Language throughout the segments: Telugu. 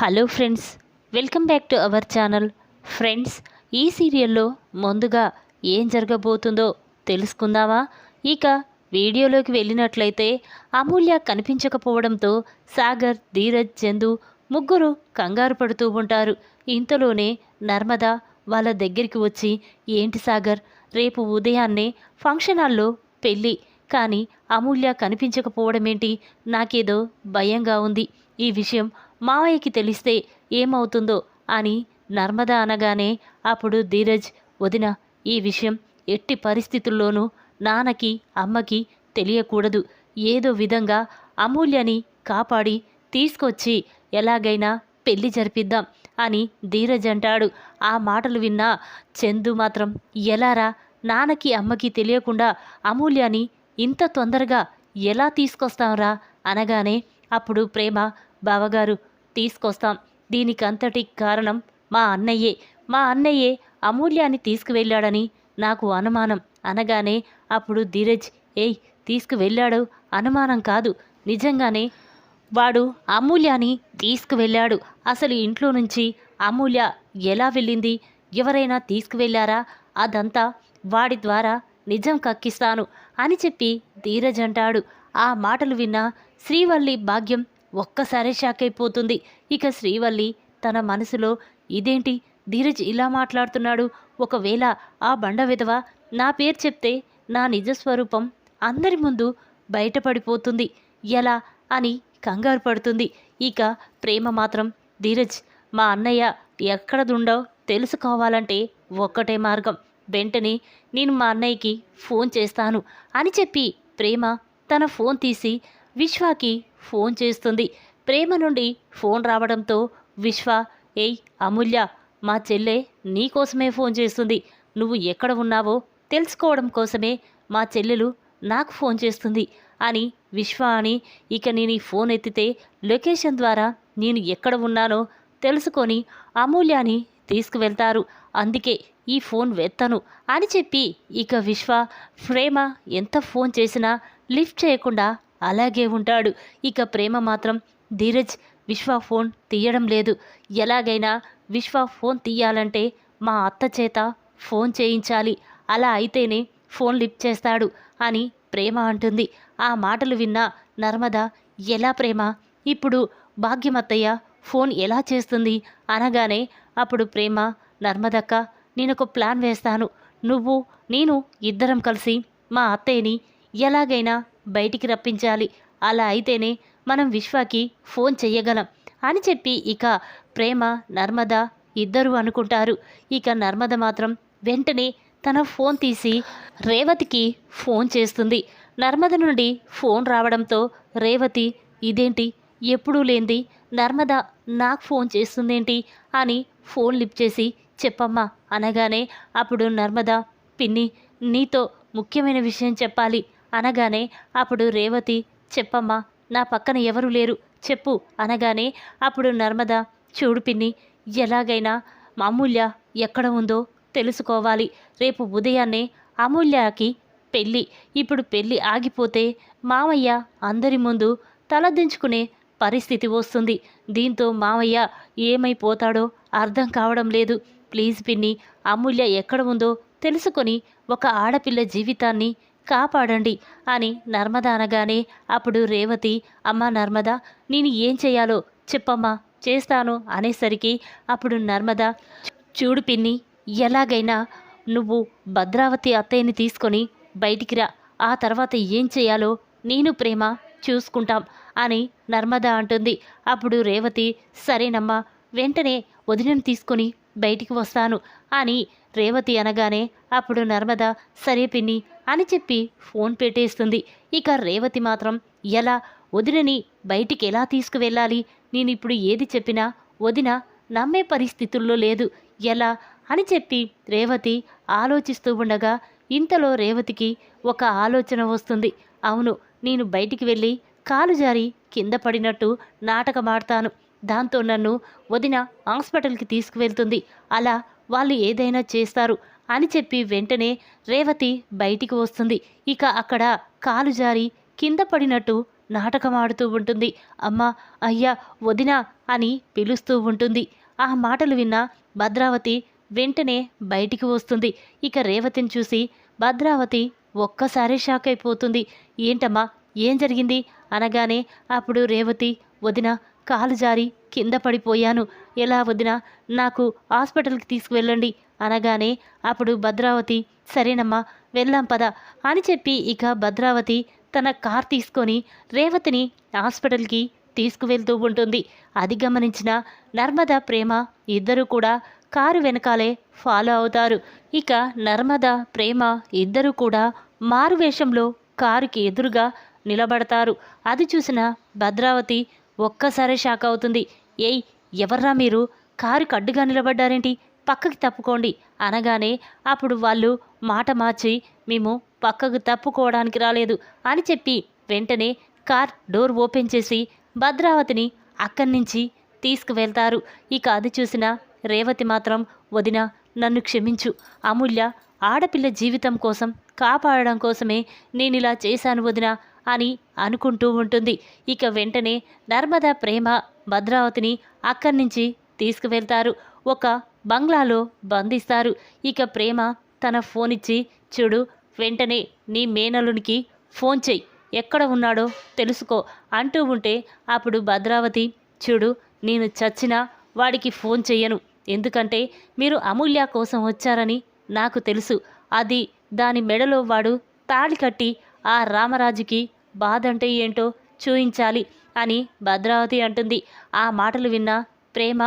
Hello friends welcome back to our channel. Friends ఈ సీరియల్లో ముందుగా ఏం జరగబోతుందో తెలుసుకుందామా? ఇక వీడియోలోకి వెళ్ళినట్లయితే అమూల్య కనిపించకపోవడంతో సాగర్ ధీరజ్ చందు ముగ్గురు కంగారు పడుతూ ఉంటారు. ఇంతలోనే నర్మద వాళ్ళ దగ్గరికి వచ్చి ఏంటి సాగర్ రేపు ఉదయాన్నే ఫంక్షన్ హాల్లో పెళ్ళి. కానీ అమూల్య కనిపించకపోవడమేంటి? నాకేదో భయంగా ఉంది. ఈ విషయం మావయ్యకి తెలిస్తే ఏమవుతుందో అని నర్మద అనగానే అప్పుడు ధీరజ్ వదిన ఈ విషయం ఎట్టి పరిస్థితుల్లోనూ నాన్నకి అమ్మకి తెలియకూడదు. ఏదో విధంగా అమూల్యని కాపాడి తీసుకొచ్చి ఎలాగైనా పెళ్ళి జరిపిద్దాం అని ధీరజ్ అంటాడు. ఆ మాటలు విన్నా చందు మాత్రం ఎలారా నాన్నకి అమ్మకి తెలియకుండా అమూల్యాని ఇంత తొందరగా ఎలా తీసుకొస్తాంరా అనగానే అప్పుడు ప్రేమ బావగారు తీసుకొస్తాం. దీనికంతటి కారణం మా అన్నయ్యే. మా అన్నయ్యే అమూల్యాన్ని తీసుకువెళ్ళాడని నాకు అనుమానం అనగానే అప్పుడు ధీరజ్ ఏయ్ తీసుకువెళ్ళాడు? అనుమానం కాదు. నిజంగానే వాడు అమూల్యాని తీసుకువెళ్ళాడు. అసలు ఇంట్లో నుంచి అమూల్య ఎలా వెళ్ళింది? ఎవరైనా తీసుకువెళ్ళారా? అదంతా వాడి ద్వారా నిజం కక్కిస్తాను అని చెప్పి ధీరజ్ అంటాడు. ఆ మాటలు విన్న శ్రీవల్లి భాగ్యం ఒక్కసారే షాక్ అయిపోతుంది. ఇక శ్రీవల్లి తన మనసులో ఇదేంటి? ధీరజ్ ఇలా మాట్లాడుతున్నాడు. ఒకవేళ ఆ బండ విధవ నా పేరు చెప్తే నా నిజస్వరూపం అందరి ముందు బయటపడిపోతుంది. ఎలా? అని కంగారు పడుతుంది. ఇక ప్రేమ మాత్రం ధీరజ్ మా అన్నయ్య ఎక్కడదుండో తెలుసుకోవాలంటే ఒక్కటే మార్గం. వెంటనే నేను మా అన్నయ్యకి ఫోన్ చేస్తాను అని చెప్పి ప్రేమ తన ఫోన్ తీసి విశ్వాకి ఫోన్ చేస్తుంది. ప్రేమ నుండి ఫోన్ రావడంతో విశ్వ ఏయ్ అమూల్య మా చెల్లె నీకోసమే ఫోన్ చేస్తుంది. నువ్వు ఎక్కడ ఉన్నావో తెలుసుకోవడం కోసమే మా చెల్లెలు నాకు ఫోన్ చేస్తుంది అని విశ్వ అని ఇక నేను ఈ ఫోన్ ఎత్తితే లొకేషన్ ద్వారా నేను ఎక్కడ ఉన్నానో తెలుసుకొని అమూల్యాని తీసుకువెళ్తారు. అందుకే ఈ ఫోన్ వెత్తను అని చెప్పి ఇక విశ్వ ప్రేమ ఎంత ఫోన్ చేసినా లిఫ్ట్ చేయకుండా అలాగే ఉంటాడు. ఇక ప్రేమ మాత్రం ధీరజ్ విశ్వ ఫోన్ తీయడం లేదు. ఎలాగైనా విశ్వ ఫోన్ తీయాలంటే మా అత్త చేత ఫోన్ చేయించాలి. అలా అయితేనే ఫోన్ లిఫ్ట్ చేస్తాడు అని ప్రేమ అంటుంది. ఆ మాటలు విన్న నర్మద ఎలా ప్రేమ? ఇప్పుడు భాగ్యమత్తయ్య ఫోన్ ఎలా చేస్తుంది? అనగానే అప్పుడు ప్రేమ నర్మదక్క నేనొక ప్లాన్ వేస్తాను. నువ్వు నేను ఇద్దరం కలిసి మా అత్తయ్యని ఎలాగైనా బయటికి రప్పించాలి. అలా అయితేనే మనం విశ్వాకి ఫోన్ చెయ్యగలం అని చెప్పి ఇక ప్రేమ నర్మద ఇద్దరు అనుకుంటారు. ఇక నర్మద మాత్రం వెంటనే తన ఫోన్ తీసి రేవతికి ఫోన్ చేస్తుంది. నర్మద నుండి ఫోన్ రావడంతో రేవతి ఇదేంటి? ఎప్పుడూ లేంది. నర్మద నాకు ఫోన్ చేస్తుందేంటి? అని ఫోన్ లిప్ చేసి చెప్పమ్మా అనగానే అప్పుడు నర్మద పిన్ని నీతో ముఖ్యమైన విషయం చెప్పాలి. అనగానే అప్పుడు రేవతి చెప్పమ్మా నా పక్కన ఎవరు లేరు చెప్పు. అనగానే అప్పుడు నర్మద చూడు పిన్ని ఎలాగైనా అమూల్య ఎక్కడ ఉందో తెలుసుకోవాలి. రేపు ఉదయాన్నే అమూల్యకి పెళ్ళి. ఇప్పుడు పెళ్ళి ఆగిపోతే మామయ్య అందరి ముందు తలదించుకునే పరిస్థితి వస్తుంది. దీంతో మామయ్య ఏమైపోతాడో అర్థం కావడం లేదు. ప్లీజ్ పిన్ని అమూల్య ఎక్కడ ఉందో తెలుసుకొని ఒక ఆడపిల్ల జీవితాన్ని కాపాడండి అని నర్మద అనగానే అప్పుడు రేవతి అమ్మ నర్మద నేను ఏం చేయాలో చెప్పమ్మా చేస్తాను అనేసరికి అప్పుడు నర్మద చూడు పిన్ని ఎలాగైనా నువ్వు భద్రావతి అత్తయ్యని తీసుకొని బయటికి రా ఆ తర్వాత ఏం చేయాలో నేను ప్రేమ చూసుకుంటాం అని నర్మద అంటుంది. అప్పుడు రేవతి సరేనమ్మా వెంటనే వదినను తీసుకొని బయటికి వస్తాను అని రేవతి అనగానే అప్పుడు నర్మద సరే పిన్ని అని చెప్పి ఫోన్ పెట్టేస్తుంది. ఇక రేవతి మాత్రం ఎలా? వదినని బయటికి ఎలా తీసుకువెళ్ళాలి? నేను ఇప్పుడు ఏది చెప్పినా వదిన నమ్మే పరిస్థితుల్లో లేదు. ఎలా అని చెప్పి రేవతి ఆలోచిస్తూ ఉండగా ఇంతలో రేవతికి ఒక ఆలోచన వస్తుంది. అవును నేను బయటికి వెళ్ళి కాలు జారి కింద పడినట్టు నాటకమాడతాను. దాంతో నన్ను వదిన హాస్పిటల్కి తీసుకువెళ్తుంది. అలా వాళ్ళు ఏదైనా చేస్తారు. అని చెప్పి వెంటనే రేవతి బయటికి వస్తుంది. ఇక అక్కడ కాలు జారి కింద పడినట్టు నాటకం ఆడుతూ ఉంటుంది. అమ్మ అయ్యా వదినా అని పిలుస్తూ ఉంటుంది. ఆ మాటలు విన్న భద్రావతి వెంటనే బయటికి వస్తుంది. ఇక రేవతిని చూసి భద్రావతి ఒక్కసారి షాక్ అయిపోతుంది. ఏంటమ్మా ఏం జరిగింది? అనగానే అప్పుడు రేవతి వదిన కాలు జారి కింద పడిపోయాను. ఎలా వదినా నాకు హాస్పిటల్కి తీసుకువెళ్ళండి అనగానే అప్పుడు భద్రావతి సరేనమ్మా వెళ్ళాం పద అని చెప్పి ఇక భద్రావతి తన కార్ తీసుకొని రేవతిని హాస్పిటల్కి తీసుకువెళ్తూ ఉంటుంది. అది గమనించిన నర్మద ప్రేమ ఇద్దరు కూడా కారు వెనకాలే ఫాలో అవుతారు. ఇక నర్మద ప్రేమ ఇద్దరు కూడా మారువేషంలో కారుకి ఎదురుగా నిలబడతారు. అది చూసిన భద్రావతి ఒక్కసారి షాక్ అవుతుంది. ఏయ్ ఎవర్రా మీరు? కారు అడ్డుగా నిలబడ్డారేంటి? పక్కకి తప్పుకోండి అనగానే అప్పుడు వాళ్ళు మాట మార్చి మేము పక్కకు తప్పుకోవడానికి రాలేదు అని చెప్పి వెంటనే కార్ డోర్ ఓపెన్ చేసి భద్రావతిని అక్కడి నుంచి తీసుకువెళ్తారు. ఇక అది చూసిన రేవతి మాత్రం వదిన నన్ను క్షమించు. అమూల్య ఆడపిల్ల జీవితం కోసం కాపాడడం కోసమే నేను ఇలా చేశాను వదిన. అని అనుకుంటూ ఉంటుంది. ఇక వెంటనే నర్మదా ప్రేమ భద్రావతిని అక్కడి నుంచి తీసుకువెళ్తారు. ఒక బంగ్లాలో బంధిస్తారు. ఇక ప్రేమ తన ఫోన్ ఇచ్చి చూడు వెంటనే నీ మేనలునికి ఫోన్ చెయ్యి. ఎక్కడ ఉన్నాడో తెలుసుకో అంటూ ఉంటే అప్పుడు భద్రావతి చూడు నేను చచ్చినా వాడికి ఫోన్ చెయ్యను. ఎందుకంటే మీరు అమూల్య కోసం వచ్చారని నాకు తెలుసు. అది దాని మెడలో వాడు తాళి కట్టి ఆ రామరాజుకి బాధ అంటే ఏంటో చూయించాలి అని భద్రావతి అంటుంది. ఆ మాటలు విన్న ప్రేమ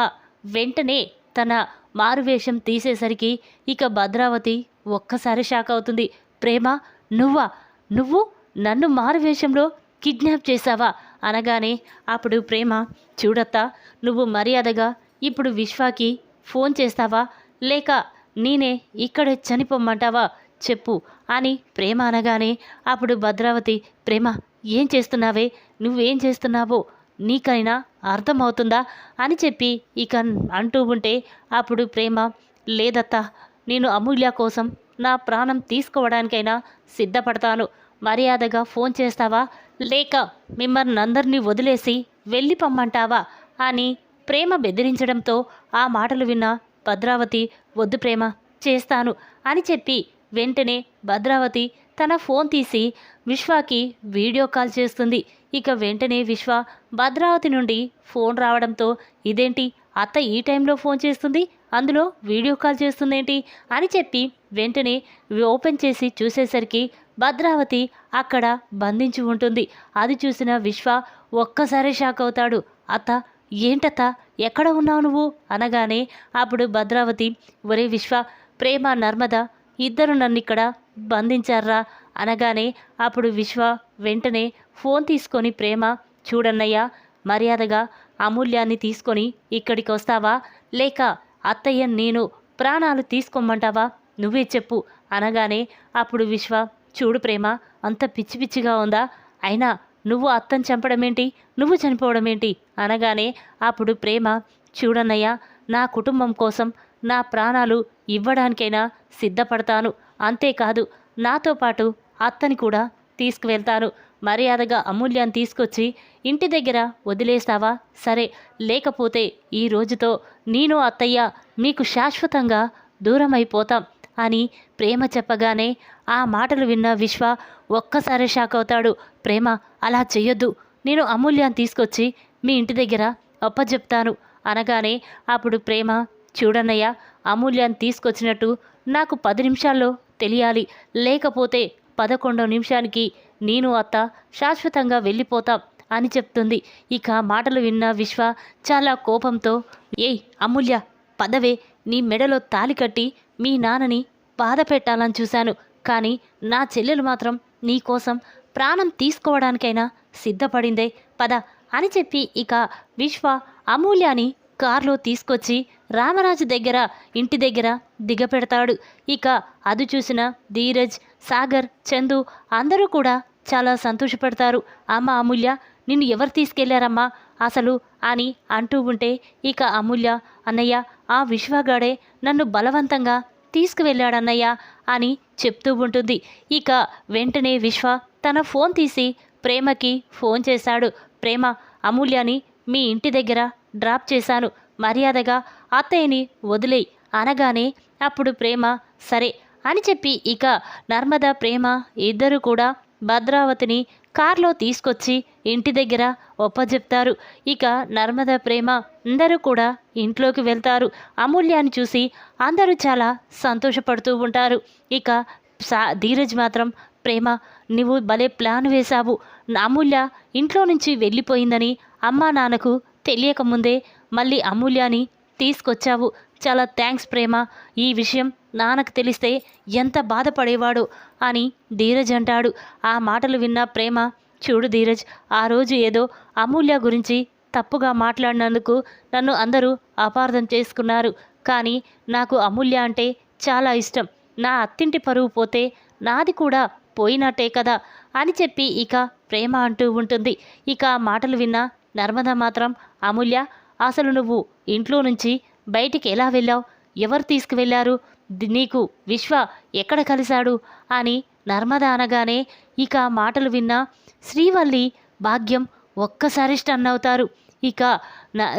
వెంటనే తన మారువేషం తీసేసరికి ఇక భద్రావతి ఒక్కసారి షాక్ అవుతుంది. ప్రేమ నువ్వా? నువ్వు నన్ను మారువేషంలో కిడ్నాప్ చేశావా? అనగానే అప్పుడు ప్రేమ చూడత్తా నువ్వు మర్యాదగా ఇప్పుడు విశ్వాకి ఫోన్ చేస్తావా? లేక నేనే ఇక్కడే చనిపోమ్మంటావా? చెప్పు అని ప్రేమ అనగానే అప్పుడు భద్రావతి ప్రేమ ఏం చేస్తున్నావే? నువ్వేం చేస్తున్నావో? నీకైనా అర్థమవుతుందా? అని చెప్పి ఇక అంటూ ఉంటే అప్పుడు ప్రేమ లేదత్తా నేను అమూల్య కోసం నా ప్రాణం తీసుకోవడానికైనా సిద్ధపడతాను. మర్యాదగా ఫోన్ చేస్తావా? లేక మిమ్మల్ని అందరినీ వదిలేసి వెళ్ళి పమ్మంటావా? అని ప్రేమ బెదిరించడంతో ఆ మాటలు విన్న భద్రావతి వద్దు ప్రేమ చేస్తాను అని చెప్పి వెంటనే భద్రావతి తన ఫోన్ తీసి విశ్వాకి వీడియో కాల్ చేస్తుంది. ఇక వెంటనే విశ్వ భద్రావతి నుండి ఫోన్ రావడంతో ఇదేంటి? అత్త ఈ టైంలో ఫోన్ చేస్తుంది? అందులో వీడియో కాల్ చేస్తుందేంటి? అని చెప్పి వెంటనే ఓపెన్ చేసి చూసేసరికి భద్రావతి అక్కడ బంధించి ఉంటుంది. అది చూసిన విశ్వ ఒక్కసారి షాక్ అవుతాడు. అత్త ఏంటత్త? ఎక్కడ ఉన్నావు నువ్వు? అనగానే అప్పుడు భద్రావతి ఒరే విశ్వ ప్రేమ నర్మద ఇద్దరు నన్ను ఇక్కడ బంధించారా? అనగానే అప్పుడు విశ్వ వెంటనే ఫోన్ తీసుకొని ప్రేమ చూడన్నయ్య మర్యాదగా అమూల్యాన్ని తీసుకొని ఇక్కడికి వస్తావా లేక అత్తయ్య నేను ప్రాణాలు తీసుకోమంటావా? నువ్వే చెప్పు అనగానే అప్పుడు విశ్వ చూడు ప్రేమ అంత పిచ్చి పిచ్చిగా ఉందా? అయినా నువ్వు అత్తని చంపడమేంటి? నువ్వు చనిపోవడమేంటి? అనగానే అప్పుడు ప్రేమ చూడన్నయ్య నా కుటుంబం కోసం నా ప్రాణాలు ఇవ్వడానికైనా సిద్ధపడతాను. అంతేకాదు నాతో పాటు అత్తని కూడా తీసుకువెళ్తాను. మర్యాదగా అమూల్యాన్ని తీసుకొచ్చి ఇంటి దగ్గర వదిలేస్తావా సరే లేకపోతే ఈ రోజుతో నేను అత్తయ్య మీకు శాశ్వతంగా దూరం అయిపోతాం అని ప్రేమ చెప్పగానే ఆ మాటలు విన్న విశ్వ ఒక్కసారి షాక్ అవుతాడు. ప్రేమ అలా చెయ్యొద్దు. నేను అమూల్యాన్ని తీసుకొచ్చి మీ ఇంటి దగ్గర అప్పచెప్తాను అనగానే అప్పుడు ప్రేమ చూడన్నయ్య అమూల్యాన్ని తీసుకొచ్చినట్టు నాకు పది నిమిషాల్లో తెలియాలి. లేకపోతే పదకొండో నిమిషానికి నేను అత్త శాశ్వతంగా వెళ్ళిపోతాం అని చెప్తుంది. ఇక మాటలు విన్న విశ్వ చాలా కోపంతో ఏయ్ అమూల్య పదవే నీ మెడలో తాలి కట్టి మీ నాన్నని బాధ పెట్టాలని చూశాను. కానీ నా చెల్లెలు మాత్రం నీ కోసం ప్రాణం తీసుకోవడానికైనా సిద్ధపడిందే. పద అని చెప్పి ఇక విశ్వ అమూల్యాని కారులో తీసుకొచ్చి రామరాజు దగ్గర ఇంటి దగ్గర దిగపెడతాడు. ఇక అది చూసిన ధీరజ్ సాగర్ చందు అందరూ కూడా చాలా సంతోషపడతారు. అమ్మ అమూల్య నిన్ను ఎవరు తీసుకెళ్ళారమ్మా? అసలు అని అంటూ ఉంటే ఇక అమూల్య అన్నయ్య ఆ విశ్వగాడే నన్ను బలవంతంగా తీసుకువెళ్ళాడన్నయ్య అని చెప్తూ ఉంటుంది. ఇక వెంటనే విశ్వ తన ఫోన్ తీసి ప్రేమకి ఫోన్ చేశాడు. ప్రేమ అమూల్యని మీ ఇంటి దగ్గర డ్రాప్ చేశాను. మర్యాదగా అత్తయ్యని వదిలేయి అనగానే అప్పుడు ప్రేమ సరే అని చెప్పి ఇక నర్మద ప్రేమ ఇద్దరు కూడా భద్రావతిని కార్లో తీసుకొచ్చి ఇంటి దగ్గర ఒప్పజెప్తారు. ఇక నర్మద ప్రేమ అందరూ కూడా ఇంట్లోకి వెళ్తారు. అమూల్యాన్ని చూసి అందరూ చాలా సంతోషపడుతూ ఉంటారు. ఇక సా ధీరజ్ మాత్రం ప్రేమ నువ్వు భలే ప్లాన్ వేశావు. అమూల్య ఇంట్లో నుంచి వెళ్ళిపోయిందని అమ్మా నాన్నకు తెలియకముందే మళ్ళీ అమూల్యాని తీసుకొచ్చావు. చాలా థ్యాంక్స్ ప్రేమ. ఈ విషయం నాన్నకు తెలిస్తే ఎంత బాధపడేవాడో అని ధీరజ్ అంటాడు. ఆ మాటలు విన్న ప్రేమ చూడు ధీరజ్ ఆ రోజు ఏదో అమూల్య గురించి తప్పుగా మాట్లాడినందుకు నన్ను అందరూ అపార్థం చేసుకున్నారు. కానీ నాకు అమూల్య అంటే చాలా ఇష్టం. నా అత్తింటి పరువు పోతే నాది కూడా పోయినట్టే కదా అని చెప్పి ఇక ప్రేమ అంటూ ఉంటుంది. ఇక ఆ మాటలు విన్న నర్మద మాత్రం అమూల్య అసలు నువ్వు ఇంట్లో నుంచి బయటికి ఎలా వెళ్ళావు? ఎవరు తీసుకువెళ్ళారు? నీకు విశ్వ ఎక్కడ కలిశాడు? అని నర్మద అనగానే ఇక మాటలు విన్న శ్రీవల్లి భాగ్యం ఒక్కసారి స్టన్ అవుతారు. ఇక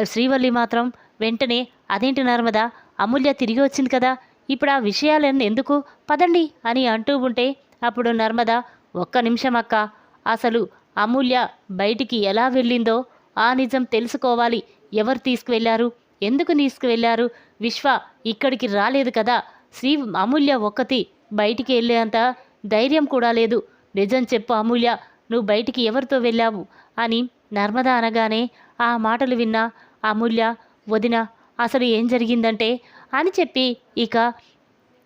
శ్రీవల్లి మాత్రం వెంటనే అదేంటి నర్మద? అమూల్య తిరిగి వచ్చింది కదా? ఇప్పుడు ఆ విషయాలన్నీ ఎందుకు? పదండి అని అంటూ ఉంటే అప్పుడు నర్మద ఒక్క నిమిషం అక్క. అసలు అమూల్య బయటికి ఎలా వెళ్ళిందో ఆ నిజం తెలుసుకోవాలి. ఎవరు తీసుకువెళ్ళారు? ఎందుకు తీసుకువెళ్ళారు? విశ్వ ఇక్కడికి రాలేదు కదా. శ్రీ అమూల్య ఒక్కతి బయటికి వెళ్ళేంత ధైర్యం కూడా లేదు. నిజం చెప్పు అమూల్య నువ్వు బయటికి ఎవరితో వెళ్ళావు? అని నర్మద అనగానే ఆ మాటలు విన్న అమూల్య వదిన అసలు ఏం జరిగిందంటే అని చెప్పి ఇక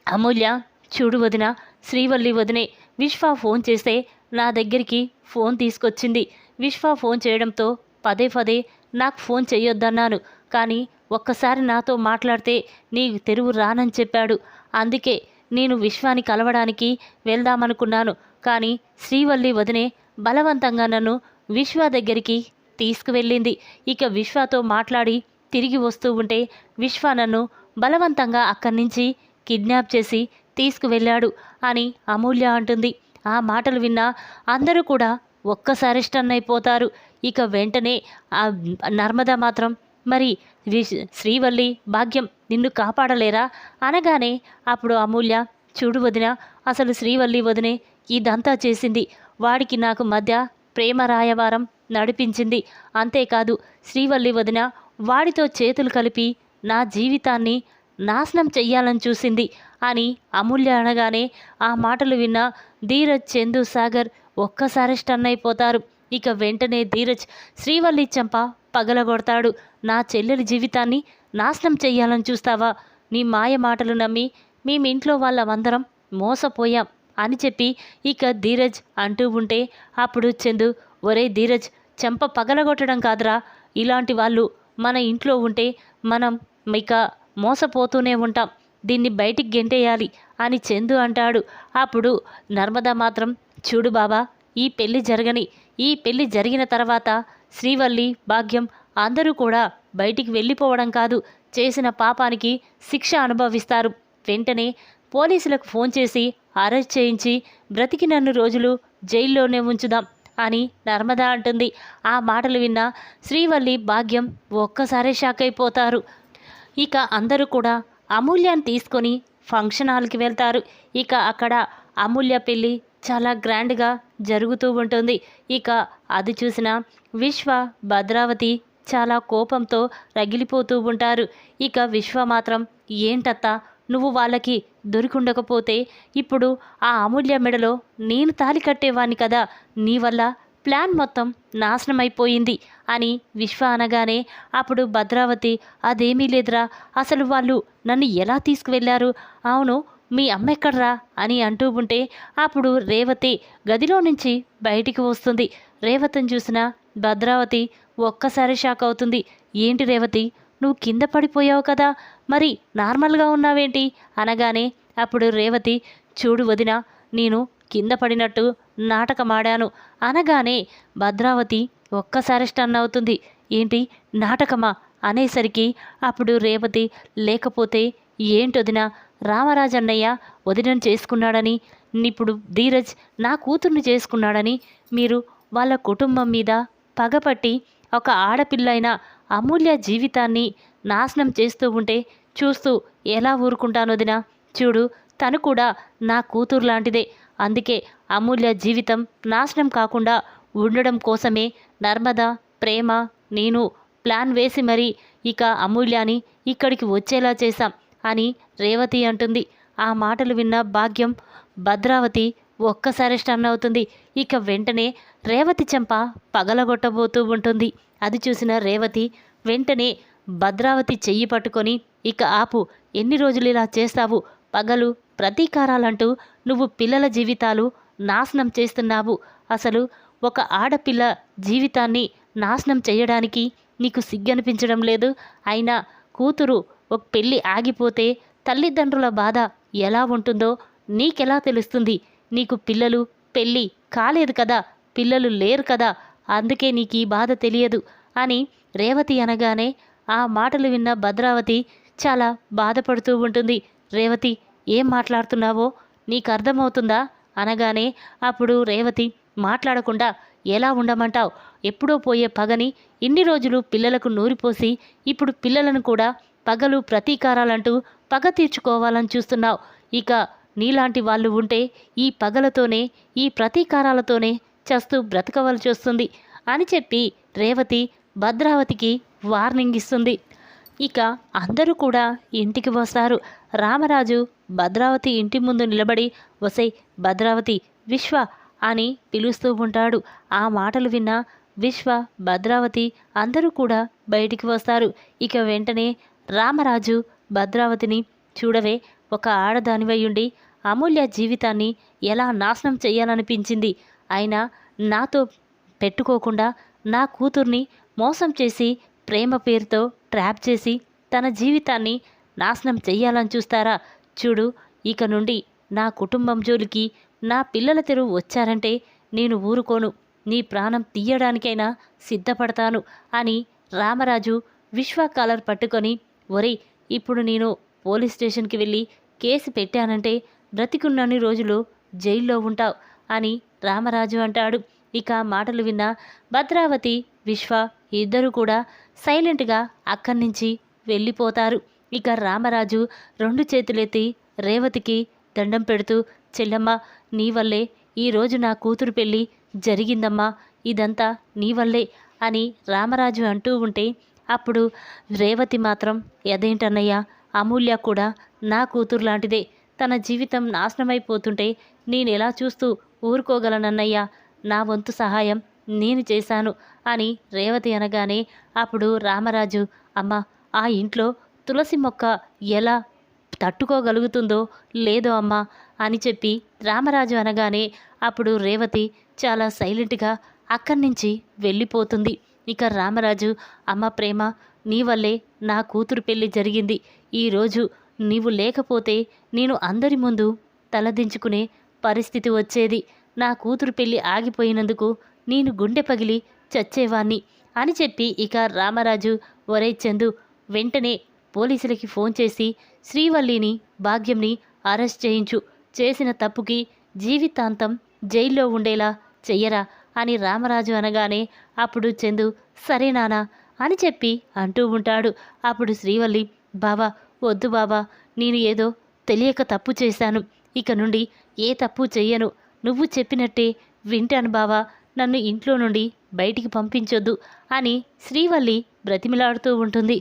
అమూల్య చూడు వదిన శ్రీవల్లి వదినే విశ్వ ఫోన్ చేస్తే నా దగ్గరికి ఫోన్ తీసుకొచ్చింది. విశ్వ ఫోన్ చేయడంతో పదే పదే నాకు ఫోన్ చేయొద్దన్నాను కానీ ఒక్కసారి నాతో మాట్లాడితే నీ తెరువు రానని చెప్పాడు. అందుకే నేను విశ్వాన్ని కలవడానికి వెళ్దామనుకున్నాను. కానీ శ్రీవల్లి వదినే బలవంతంగా నన్ను విశ్వ దగ్గరికి తీసుకువెళ్ళింది. ఇక విశ్వతో మాట్లాడి తిరిగి వస్తూ ఉంటే విశ్వ నన్ను బలవంతంగా అక్కడి నుంచి కిడ్నాప్ చేసి తీసుకువెళ్ళాడు అని అమూల్య అంటుంది. ఆ మాటలు విన్నా అందరూ కూడా ఒక్కసారి స్టన్ అయిపోతారు. ఇక వెంటనే ఆ నర్మద మాత్రం మరి శ్రీవల్లి భాగ్యం నిన్ను కాపాడలేరా? అనగానే అప్పుడు అమూల్య చూడు వదిన అసలు శ్రీవల్లి వదినే ఇదంతా చేసింది. వాడికి నాకు మధ్య ప్రేమ రాయవారం నడిపించింది. అంతేకాదు శ్రీవల్లి వదిన వాడితో చేతులు కలిపి నా జీవితాన్ని నాశనం చెయ్యాలని చూసింది అని అమూల్య అనగానే ఆ మాటలు విన్న ధీరజ్ చందు సాగర్ ఒక్కసారి స్టన్ అయిపోతారు. ఇక వెంటనే ధీరజ్ శ్రీవల్లి చంప పగలగొడతాడు. నా చెల్లెలి జీవితాన్ని నాశనం చెయ్యాలని చూస్తావా? నీ మాయ మాటలు నమ్మి మేము ఇంట్లో వాళ్ళమందరం మోసపోయాం అని చెప్పి ఇక ధీరజ్ అంటూ ఉంటే అప్పుడు చందు ఒరే ధీరజ్ చెంప పగలగొట్టడం కాదురా. ఇలాంటి వాళ్ళు మన ఇంట్లో ఉంటే మనం ఇక మోసపోతూనే ఉంటాం. దీన్ని బయటికి గెంటేయాలి అని చందు అంటాడు. అప్పుడు నర్మదా మాత్రం చూడు బాబా ఈ పెళ్ళి జరగని ఈ పెళ్ళి జరిగిన తర్వాత శ్రీవల్లి భాగ్యం అందరూ కూడా బయటికి వెళ్ళిపోవడం కాదు. చేసిన పాపానికి శిక్ష అనుభవిస్తారు. వెంటనే పోలీసులకు ఫోన్ చేసి అరెస్ట్ చేయించి బ్రతికినన్ని రోజులు జైల్లోనే ఉంచుదాం అని నర్మద అంటుంది. ఆ మాటలు విన్న శ్రీవల్లి భాగ్యం ఒక్కసారే షాక్ అయిపోతారు. ఇక అందరూ కూడా అమూల్యాన్ని తీసుకొని ఫంక్షన్ హాల్కి వెళ్తారు. ఇక అక్కడ అమూల్య పెళ్ళి చాలా గ్రాండ్గా జరుగుతూ ఉంటుంది. ఇక అది చూసిన విశ్వ భద్రావతి చాలా కోపంతో రగిలిపోతూ ఉంటారు. ఇక విశ్వ మాత్రం ఏంటత్తా నువ్వు వాళ్ళకి దొరికుండకపోతే ఇప్పుడు ఆ అమూల్య మెడలో నేను తాలి కట్టేవాణ్ణి కదా నీ వల్ల ప్లాన్ మొత్తం నాశనమైపోయింది అని విశ్వ అనగానే అప్పుడు భద్రావతి అదేమీ లేదురా అసలు వాళ్ళు నన్ను ఎలా తీసుకువెళ్ళారు? అవును మీ అమ్మ ఎక్కడ్రా? అని అంటూ ఉంటే అప్పుడు రేవతి గదిలో నుంచి బయటికి వస్తుంది. రేవతిని చూసిన భద్రావతి ఒక్కసారి షాక్ అవుతుంది. ఏంటి రేవతి? నువ్వు కింద పడిపోయావు కదా. మరి నార్మల్గా ఉన్నావేంటి? అనగానే అప్పుడు రేవతి చూడు వదిన నేను కింద పడినట్టు నాటకమాడాను. అనగానే భద్రావతి ఒక్కసారి స్టన్ అవుతుంది. ఏంటి? నాటకమా? అనేసరికి అప్పుడు రేవతి లేకపోతే ఏంటొదినా రామరాజన్నయ్య వదినను చేసుకున్నాడని ఇప్పుడు ధీరజ్ నా కూతుర్ని చేసుకున్నాడని మీరు వాళ్ళ కుటుంబం మీద పగపట్టి ఒక ఆడపిల్లైన అమూల్య జీవితాన్ని నాశనం చేస్తూ ఉంటే చూస్తూ ఎలా ఊరుకుంటానొదినా చూడు తను కూడా నా కూతురు లాంటిదే. అందుకే అమూల్య జీవితం నాశనం కాకుండా ఉండడం కోసమే నర్మద ప్రేమ నేను ప్లాన్ వేసి మరీ ఇక అమూల్యాని ఇక్కడికి వచ్చేలా చేశాం. అని రేవతి అంటుంది. ఆ మాటలు విన్న భాగ్యం భద్రావతి ఒక్కసారి స్టన్ అవుతుంది. ఇక వెంటనే రేవతి చెంప పగలగొట్టబోతూ ఉంటుంది. అది చూసిన రేవతి వెంటనే భద్రావతి చెయ్యి పట్టుకొని ఇక ఆపు ఎన్ని రోజులు ఇలా చేస్తావు? పగలు ప్రతీకారాలంటూ నువ్వు పిల్లల జీవితాలు నాశనం చేస్తున్నావు. అసలు ఒక ఆడపిల్ల జీవితాన్ని నాశనం చేయడానికి నీకు సిగ్గనిపించడం లేదు. అయినా కూతురు ఒక పెళ్ళి ఆగిపోతే తల్లిదండ్రుల బాధ ఎలా ఉంటుందో నీకెలా తెలుస్తుంది? నీకు పిల్లలు పెళ్ళి కాలేదు కదా పిల్లలు లేరు కదా అందుకే నీకు ఈ బాధ తెలియదు అని రేవతి అనగానే ఆ మాటలు విన్న భద్రావతి చాలా బాధపడుతూ ఉంటుంది. రేవతి ఏం మాట్లాడుతున్నావో నీకు అర్థమవుతుందా? అనగానే అప్పుడు రేవతి మాట్లాడకుండా ఎలా ఉండమంటావు? ఎప్పుడో పోయే పగని ఇన్ని రోజులు పిల్లలకు నూరిపోసి ఇప్పుడు పిల్లలను కూడా పగలు ప్రతీకారాలంటూ పగ తీర్చుకోవాలని చూస్తున్నావు. ఇక నీలాంటి వాళ్ళు ఉంటే ఈ పగలతోనే ఈ ప్రతీకారాలతోనే చస్తూ బ్రతకవలసి వస్తుంది అని చెప్పి రేవతి భద్రావతికి వార్నింగ్ ఇస్తుంది. ఇక అందరూ కూడా ఇంటికి వస్తారు. రామరాజు భద్రావతి ఇంటి ముందు నిలబడి వసై భద్రావతి విశ్వ అని పిలుస్తూ ఉంటాడు. ఆ మాటలు విన్న విశ్వ భద్రావతి అందరూ కూడా బయటికి వస్తారు. ఇక వెంటనే రామరాజు భద్రావతిని చూడవే ఒక ఆడదానివయ్యుండి అమూల్య జీవితాన్ని ఎలా నాశనం చేయాలనిపించింది అయినా నాతో పెట్టుకోకుండా నా కూతుర్ని మోసం చేసి ప్రేమ పేరుతో ట్రాప్ చేసి తన జీవితాన్ని నాశనం చెయ్యాలని చూస్తారా? చూడు ఇక నుండి నా కుటుంబం జోలికి నా పిల్లల తెరువు వచ్చారంటే నేను ఊరుకోను. నీ ప్రాణం తీయడానికైనా సిద్ధపడతాను అని రామరాజు విశ్వ కాలర్ పట్టుకొని ఒరేయ్ ఇప్పుడు నేను పోలీస్ స్టేషన్కి వెళ్ళి కేసు పెట్టానంటే బ్రతికున్నన్ని రోజులు జైల్లో ఉంటావు అని రామరాజు అంటాడు. ఇక మాటలు విన్న భద్రావతి విశ్వ ఇద్దరు కూడా సైలెంట్గా అక్కడి నుంచి వెళ్ళిపోతారు. ఇక రామరాజు రెండు చేతులెత్తి రేవతికి దండం పెడుతూ చెల్లమ్మ నీ వల్లే ఈరోజు నా కూతురు పెళ్ళి జరిగిందమ్మా. ఇదంతా నీ వల్లే అని రామరాజు అంటూ ఉంటే అప్పుడు రేవతి మాత్రం ఎదేంటన్నయ్యా అమూల్య కూడా నా కూతురు లాంటిదే. తన జీవితం నాశనమైపోతుంటే నేను ఎలా చూస్తూ ఊరుకోగలనన్నయ్యా? నా వంతు సహాయం నేను చేశాను అని రేవతి అనగానే అప్పుడు రామరాజు అమ్మ ఆ ఇంట్లో తులసి మొక్క ఎలా తట్టుకోగలుగుతుందో లేదో అమ్మా అని చెప్పి రామరాజు అనగానే అప్పుడు రేవతి చాలా సైలెంట్గా అక్కడి నుంచి వెళ్ళిపోతుంది. ఇక రామరాజు అమ్మ ప్రేమ నీ వల్లే నా కూతురు పెళ్ళి జరిగింది. ఈరోజు నీవు లేకపోతే నేను అందరి ముందు తలదించుకునే పరిస్థితి వచ్చేది. నా కూతురు పెళ్ళి ఆగిపోయినందుకు నేను గుండె పగిలి చచ్చేవాణ్ణి అని చెప్పి ఇక రామరాజు ఒరే చందు వెంటనే పోలీసులకి ఫోన్ చేసి శ్రీవల్లిని భాగ్యంని అరెస్ట్ చేయించు. చేసిన తప్పుకి జీవితాంతం జైల్లో ఉండేలా చెయ్యరా? అని రామరాజు అనగానే అప్పుడు చందు సరే నానా అని చెప్పి అంటూ ఉంటాడు. అప్పుడు శ్రీవల్లి బావా వద్దు బాబా నేను ఏదో తెలియక తప్పు చేశాను. ఇక నుండి ఏ తప్పు చెయ్యను. నువ్వు చెప్పినట్టే వింటాను బావా నన్ను ఇంట్లో నుండి బయటికి పంపించొద్దు అని శ్రీవల్లి బ్రతిమిలాడుతూ ఉంటుంది.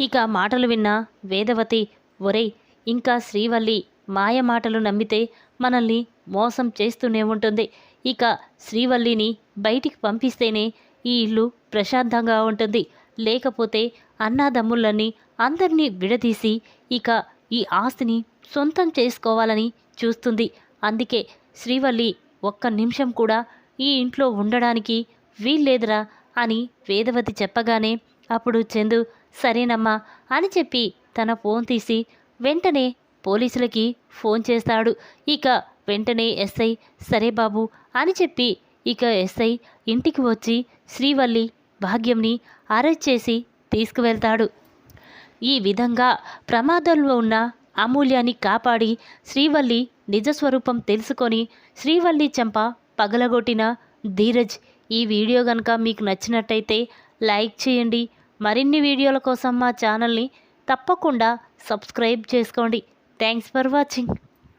ఇక మాటలు విన్న వేదవతి ఒరే ఇంకా శ్రీవల్లి మాయ మాటలు నమ్మితే మనల్ని మోసం చేస్తూనే ఉంటుంది. ఇక శ్రీవల్లిని బయటికి పంపిస్తేనే ఈ ఇల్లు ప్రశాంతంగా ఉంటుంది. లేకపోతే అన్నాదమ్ముళ్ళని అందరినీ విడదీసి ఇక ఈ ఆస్తిని సొంతం చేసుకోవాలని చూస్తుంది. అందుకే శ్రీవల్లి ఒక్క నిమిషం కూడా ఈ ఇంట్లో ఉండడానికి వీల్లేదురా అని వేదవతి చెప్పగానే అప్పుడు చందు సరేనమ్మా అని చెప్పి తన ఫోన్ తీసి వెంటనే పోలీసులకి ఫోన్ చేస్తాడు. ఇక వెంటనే ఎస్ఐ సరే బాబు అని చెప్పి ఇక ఎస్ఐ ఇంటికి వచ్చి శ్రీవల్లి భాగ్యంని అరెస్ట్ చేసి తీసుకువెళ్తాడు. ఈ విధంగా ప్రమాదంలో ఉన్న అమూల్యాన్ని కాపాడి శ్రీవల్లి నిజస్వరూపం తెలుసుకొని శ్రీవల్లి చెంప పగలగొట్టిన ధీరజ్. ఈ వీడియో కనుక మీకు నచ్చినట్టయితే లైక్ చేయండి. మరిన్ని వీడియోల కోసం మా ఛానల్ని తప్పకుండా సబ్స్క్రైబ్ చేసుకోండి. Thanks for watching.